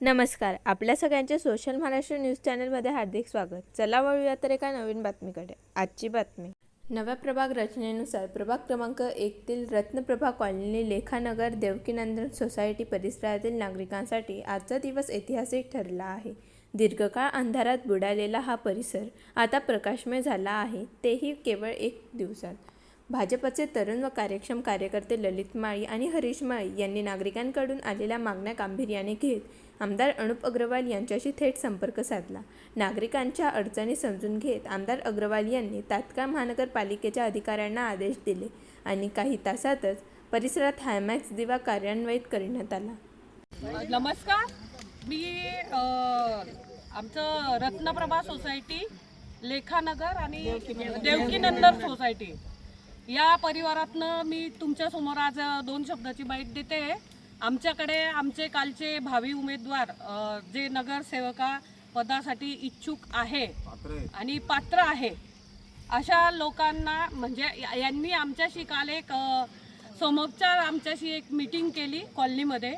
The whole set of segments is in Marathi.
नमस्कार आपल्या सगळ्यांचे सोशल महाराष्ट्र न्यूज चॅनलमध्ये हार्दिक स्वागत. चला वळूया तर एका नवीन बातमीकडे. आजची बातमी. नव्या प्रभाग रचनेनुसार प्रभाग क्रमांक एकतील रत्नप्रभा कॉलनी लेखानगर देवकीनंदन सोसायटी परिसरातील नागरिकांसाठी आजचा दिवस ऐतिहासिक ठरला आहे. दीर्घकाळ अंधारात बुडालेला हा परिसर आता प्रकाशमय झाला आहे तेही केवळ एक दिवसात. भाजपचे तरुण व कार्यक्षम कार्यकर्ते ललित माळी आणि हरीश माळी यांनी नागरिकांकडून आलेल्या मागण्या गांभीर्याने घेत आमदार अनुप अग्रवाल यांच्याशी थेट संपर्क साधला. नागरिकांच्या अडचणी समजून घेत आमदार अग्रवाल यांनी तात्काळ महानगरपालिकेच्या अधिकाऱ्यांना आदेश दिले आणि काही तासातच परिसरात हायमॅक्स दिवा कार्यान्वित करण्यात आला. नमस्कार. मी आमचं रत्नप्रभा सोसायटी लेखानगर आणि देवकीनंदर सोसायटी. या परिवारातनं मी तुमच्यासमोर आज दोन शब्दाची बाईट देते. आमच्याकडे आमचे कालचे भावी उमेदवार जे नगरसेवका पदासाठी इच्छुक आहे आणि पात्र आहे. अशा लोकांना म्हणजे यांनी आमच्याशी काल एक अ, समोपचार आमच्याशी एक मीटिंग केली कॉलनीमध्ये.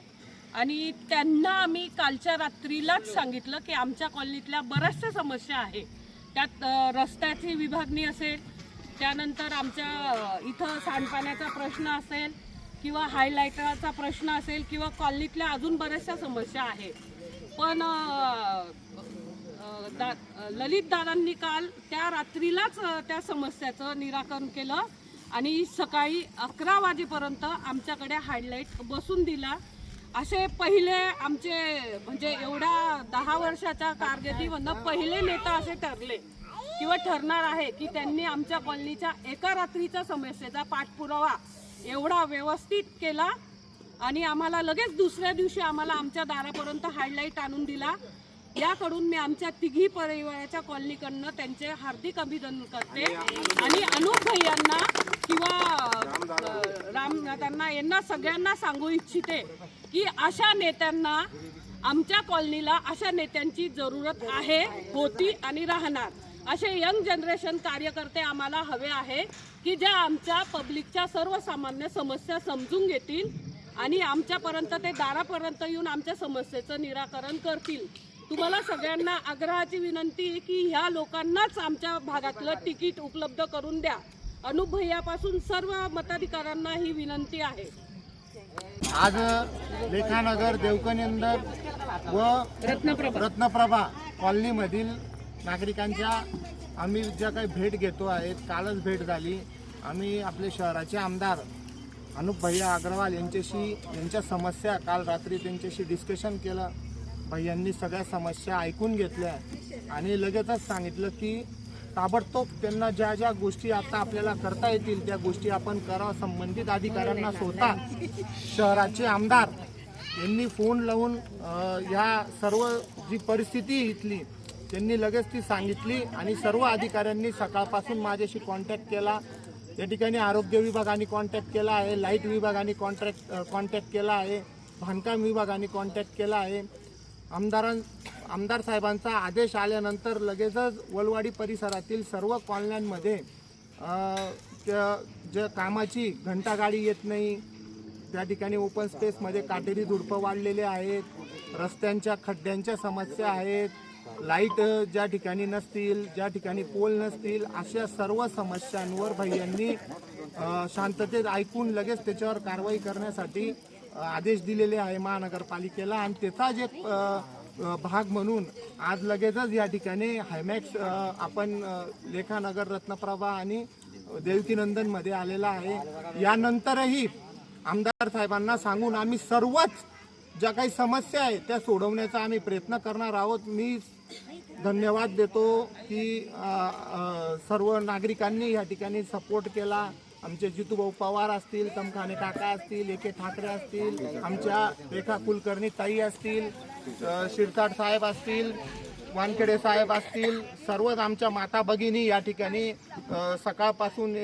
आणि त्यांना आम्ही कालच्या रात्रीलाच सांगितलं की आमच्या कॉलनीतल्या बऱ्याचशा समस्या आहे. त्यात रस्त्याची विभागणी असेल त्यानंतर आमच्या इथं सांडपाण्याचा प्रश्न असेल किंवा हायलायटरचा प्रश्न असेल किंवा कॉलनीतल्या अजून बऱ्याचशा समस्या आहेत. पण दा ललित दादांनी काल त्या रात्रीलाच त्या समस्याचं निराकरण केलं आणि सकाळी अकरा वाजेपर्यंत आमच्याकडे हायलाईट बसून दिला. असे पहिले आमचे म्हणजे एवढ्या दहा वर्षाच्या कारकिर्दीमधनं पहिले नेता असे ठरले. किंवा ठरणार आहे की त्यांनी आमच्या कॉलनीच्या एका रात्रीच्या समस्येचा पाठपुरावा एवढा व्यवस्थित केला आणि आम्हाला लगेच दुसऱ्या दिवशी आम्हाला आमच्या दारापर्यंत हायलाईट आणून दिला. याकडून मी आमच्या तिघी परिवाराच्या कॉलनीकडनं त्यांचे हार्दिक अभिनंदन करते. आणि अनुप भैयांना किंवा राम त्यांना यांना सगळ्यांना सांगू इच्छिते की अशा नेत्यांना आमच्या कॉलनीला अशा नेत्यांची जरूरत आहे होती आणि राहणार. असे यंग जनरेशन कार्यकर्ते आम्हाला हवे आहे की ज्या आमच्या पब्लिकच्या सर्वसामान्य समस्या समजून घेतील आणि आमच्यापर्यंत ते दारापर्यंत येऊन आमच्या समस्येचं निराकरण करतील. तुम्हाला सगळ्यांना आग्रहाची विनंती आहे की ह्या लोकांनाच आमच्या भागातलं तिकीट उपलब्ध करून द्या. अनुप भैयापासून सर्व मताधिकाऱ्यांना ही विनंती आहे. आज लेखानगर देवकनिंदर व रत्नप्रभा कॉलनीमधील नागरिकांच्या आम्ही ज्या काही भेट घेतो आहेत कालच भेट झाली. आम्ही आपले शहराचे आमदार अनुप भैया अग्रवाल यांच्याशी यांच्या समस्या काल रात्री त्यांच्याशी डिस्कशन केलं. भैयांनी सगळ्या समस्या ऐकून घेतल्या आणि लगेचच सांगितलं की ताबडतोब त्यांना ज्या ज्या गोष्टी आता आपल्याला करता येतील त्या गोष्टी आपण करा संबंधित अधिकाऱ्यांना स्वतः शहराचे आमदार यांनी फोन लावून या ह्या सर्व जी परिस्थिती इथली त्यांनी लगेच ती सांगितली आणि सर्व अधिकाऱ्यांनी सकाळपासून माझ्याशी कॉन्टॅक्ट केला. या ठिकाणी आरोग्य विभागाने कॉन्टॅक्ट केला आहे लाइट विभागाने कॉन्ट्रॅक्ट कॉन्टॅक्ट केला आहे बांधकाम विभागाने कॉन्टॅक्ट केला आहे. आमदारां आमदार साहेबांचा आदेश आल्यानंतर लगेचच वलवाडी परिसरातील सर्व कॉलन्यांमध्ये त्या- ज्या कामाची घंटागाडी येत नाही त्या ठिकाणी ओपन स्पेसमध्ये काटेरी झुडपं वाढलेले आहेत रस्त्यांच्या खड्ड्यांच्या समस्या आहेत लाइट ज्या ठिकाणी नसतील ज्या ठिकाणी पोल नसतील अशा सर्व समस्यांवर भैयांनी शांततेत ऐकून लगेच त्याच्यावर कारवाई करण्यासाठी आदेश दिलेले आहे महानगरपालिकेला. आणि त्याचाच एक भाग म्हणून आज लगेचच या ठिकाणी हायमॅक्स आपण लेखानगर रत्नप्रभा आणि देवकीनंदनमध्ये आलेला आहे. यानंतरही आमदार साहेबांना सांगून आम्ही सर्वच ज्या काही समस्या आहेत त्या सोडवण्याचा आम्ही प्रयत्न करणार आहोत. मी धन्यवाद देतो की सर्व नागरिकांनी या ठिकाणी सपोर्ट केला. आमचे जितूभाऊ पवार असतील तमखाने काका असतील एके ठाकरे असतील आमच्या रेखा कुलकर्णी ताई असतील अ, शिरसाट साहेब असतील वानखेडे साहेब असतील सर्वच आमच्या माता भगिनी या ठिकाणी सकाळपासून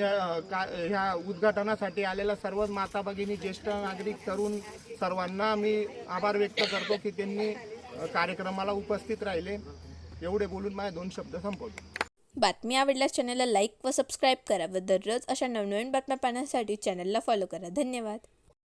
का- ह्या उद्घाटनासाठी आलेल्या सर्वच माता भगिनी ज्येष्ठ नागरिक तरुण सर्वांना मी आभार व्यक्त करतो की त्यांनी कार्यक्रमाला उपस्थित राहिले. एवढे बोलून माझे दोन शब्द संपवतो. बातमी आवडल्यास चॅनलला लाईक व सबस्क्राईब करा व दररोज अशा नवनवीन बातम्या पाहण्यासाठी चॅनलला फॉलो करा. धन्यवाद.